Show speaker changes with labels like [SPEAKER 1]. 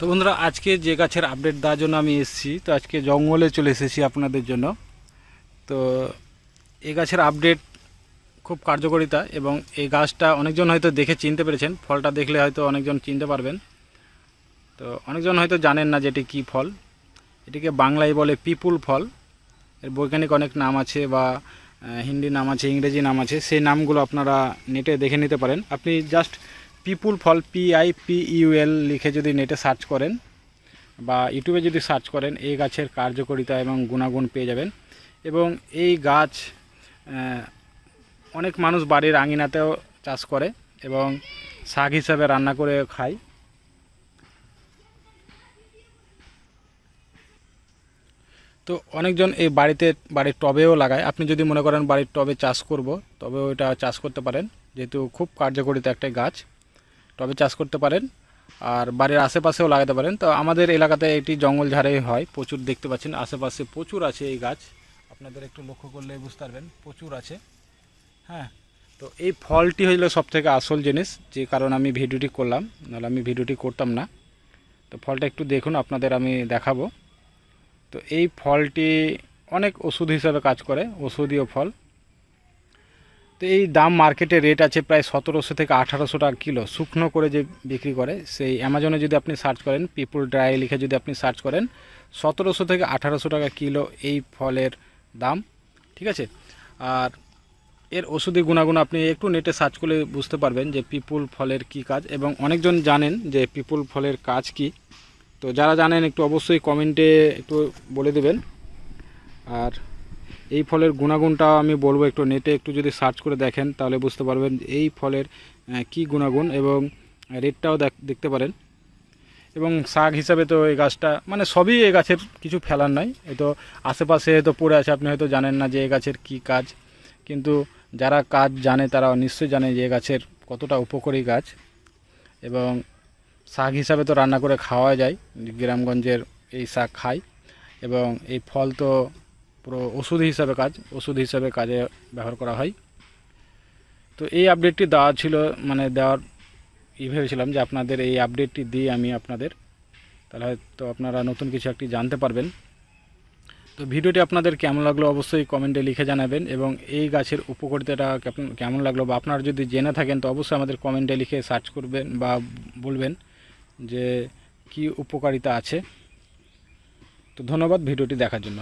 [SPEAKER 1] তো বন্ধুরা, আজকে যে গাছের আপডেট দেওয়ার জন্য আমি এসেছি, তো আজকে জঙ্গলে চলে এসেছি আপনাদের জন্য। তো এই গাছের আপডেট খুব কার্যকারিতা এবং এই গাছটা অনেকজন হয়তো দেখে চিনতে পেরেছেন, ফলটা দেখলে হয়তো অনেকজন চিনতে পারবেন। তো অনেকজন হয়তো জানেন না যে এটি কী ফল। এটিকে বাংলায় বলে পিপুল ফল। এর বৈজ্ঞানিক অনেক নাম আছে বা হিন্দি নাম আছে, ইংরেজি নাম আছে, সেই নামগুলো আপনারা নেটে দেখে নিতে পারেন। আপনি জাস্ট পিপুল ফল পি আই পি ইউএল লিখে যদি নেটে সার্চ করেন বা ইউটিউবে যদি সার্চ করেন, এই গাছের কার্যকারিতা এবং গুণাগুণ পেয়ে যাবেন। এবং এই গাছ অনেক মানুষ বাড়ির আঙিনাতেও চাষ করে এবং শাক হিসাবে রান্না করে খায়। তো অনেকজন এই বাড়িতে, বাড়ির টবেও লাগায়। আপনি যদি মনে করেন বাড়ির টবে চাষ করব তবে ওইটা চাষ করতে পারেন। যেহেতু খুব কার্যকরিতা একটা গাছ। টবে চাষ করতে পারেন। আর বাড়ির আশেপাশেও লাগাতে পারেন। তো আমাদের এলাকাতে এটি জঙ্গল ঝাড়ে হয়। প্রচুর দেখতে পাচ্ছেন, আশেপাশে প্রচুর আছে এই গাছ। আপনাদের একটু লক্ষ্য করলে বুঝতে পারবেন, প্রচুর আছে। হ্যাঁ তো এই ফলটি হইল সব থেকে আসল জিনিস, যে কারণ আমি ভিডিওটি করলাম। নাহলে আমি ভিডিওটি করতাম না। তো ফলটা একটু দেখুন, আপনাদের আমি দেখাবো। তো এই ফলটি অনেক ওষুধ হিসাবে কাজ করে, ওষুধীয় ফল। তো এই দাম মার্কেটে রেট আছে প্রায় সতেরোশো থেকে আঠারোশো টাকা কিলো। শুকনো করে যে বিক্রি করে, সেই অ্যামাজনে যদি আপনি সার্চ করেন পিপুল ড্রাই লিখে যদি আপনি সার্চ করেন, সতেরোশো থেকে আঠারোশো টাকা কিলো এই ফলের দাম, ঠিক আছে? আর এর ওষুধি গুণাগুণ আপনি একটু নেটে সার্চ করলে বুঝতে পারবেন যে পিপুল ফলের কি কাজ। এবং অনেকজন জানেন যে পিপুল ফলের কাজ কি। তো যারা জানেন একটু অবশ্যই কমেন্টে একটু বলে দেবেন। আর এই ফলের গুণাগুণটা আমি বলব একটু নেটে একটু যদি সার্চ করে দেখেন, তাহলে বুঝতে পারবেন এই ফলের কি গুণাগুণ এবং রেটটাও দেখ- দেখতে পারেন। এবং শাক হিসাবে তো এই গাছটা মানে সবই এই গাছের কিছু ফেলার নয়। এই তো আশেপাশে তো পড়ে আছে, আপনি হয়তো জানেন না যে এই গাছের কি কাজ। কিন্তু যারা কাজ জানে তারা নিশ্চয়ই জানে যে গাছের কতটা উপকারী গাছ। এবং শাক হিসাবে তো রান্না করে খাওয়া যায়, গ্রামগঞ্জের এই শাক খায়। এবং এই ফল তো পুরো ওষুধ হিসাবে কাজ, ওষুধ হিসাবে কাজে ব্যবহার করা হয়। তো এই আপডেটটি দেওয়া ছিল মানে দেওয়ার ই ভেবেছিলাম যে আপনাদের এই আপডেটটি দিয়ে আমি আপনাদের, তাহলে হয়তো আপনারা নতুন কিছু একটি জানতে পারবেন। তো ভিডিওটি আপনাদের কেমন লাগল অবশ্যই কমেন্টে লিখে জানাবেন এবং এই গাছের উপকারিতাটা কেমন লাগল বা আপনারা যদি জেনে থাকেন তো অবশ্যই আমাদের কমেন্টে লিখে সার্চ করবেন বা বলবেন যে কি উপকারিতা আছে। তো ধন্যবাদ ভিডিওটি দেখার জন্য।